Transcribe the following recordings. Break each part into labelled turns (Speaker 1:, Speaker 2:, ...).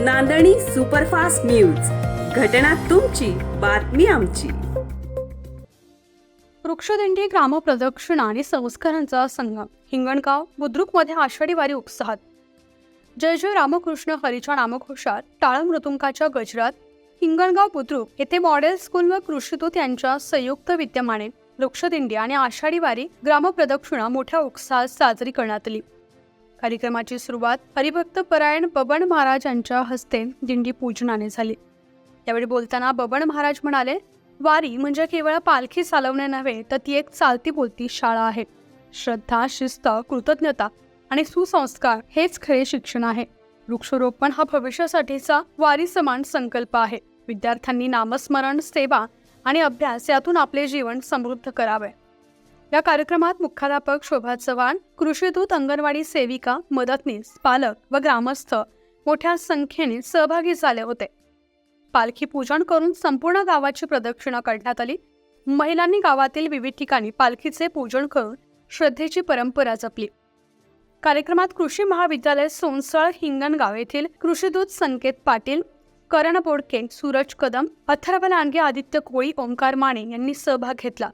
Speaker 1: नांदणी superfast news. घटना तुमची बातमी आमची.
Speaker 2: वृक्षदिंडी ग्रामप्रदक्षिणा आणि संस्कारांचा संगम. हिंगणगाव बुद्रुकमध्ये आषाढी वारी उत्साहात. जय जय रामकृष्ण हरीच्या नामघोषात टाळ मृदुंकाच्या गजरात. हिंगणगाव बुद्रुक येथे मॉडेल स्कूल व कृषीदूत यांच्या संयुक्त विद्यमाने वृक्षदिंडी आणि आषाढी वारी ग्रामप्रदक्षिणा मोठ्या उत्साहात साजरी करण्यात आली. कार्यक्रमाची सुरुवात हरिभक्त परायण बबन महाराज यांच्या हस्ते दिंडी पूजनाने झाली. यावेळी बोलताना बबन महाराज म्हणाले वारी म्हणजे केवळ पालखी चालवणे नव्हे तर ती एक चालती बोलती शाळा आहे. श्रद्धा शिस्त कृतज्ञता आणि सुसंस्कार हेच खरे शिक्षण आहे. वृक्षरोपण हा भविष्यासाठीचा वारी समान संकल्प आहे. विद्यार्थ्यांनी नामस्मरण सेवा आणि अभ्यास यातून आपले जीवन समृद्ध करावे. या कार्यक्रमात मुख्याध्यापक शोभा चव्हाण कृषीदूत अंगणवाडी सेविका मदतनीस पालक व ग्रामस्थ मोठ्या संख्येने सहभागी झाले होते. पालखी पूजन करून संपूर्ण गावाची प्रदक्षिणा काढण्यात आली. महिलांनी गावातील विविध ठिकाणी पालखीचे पूजन करून श्रद्धेची परंपरा जपली. कार्यक्रमात कृषी महाविद्यालय सोनसळ हिंगणगाव येथील कृषीदूत संकेत पाटील करण बोडके सूरज कदम अथर्व लांडगे आदित्य कोळी ओंकार माने यांनी सहभाग घेतला.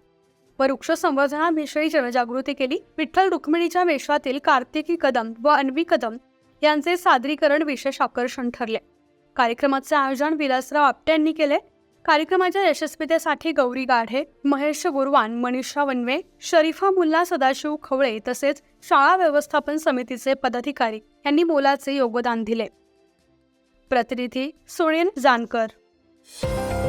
Speaker 2: व वृक्ष संवर्धनाविषयी जनजागृती केली. विठ्ठल रुक्मिणीच्या वेशातील कार्तिकी कदम व अन्वी कदम यांचे सादरीकरण विशेष आकर्षण ठरले. कार्यक्रमाचे आयोजन विलासराव आपटे यांनी केले. कार्यक्रमाच्या यशस्वीतेसाठी गौरी गाढे महेश गुरवान मनीषा वनवे शरीफा मुल्ला सदाशिव खवळे तसेच शाळा व्यवस्थापन समितीचे पदाधिकारी यांनी मोलाचे योगदान दिले. प्रतिनिधी सुनील जानकर.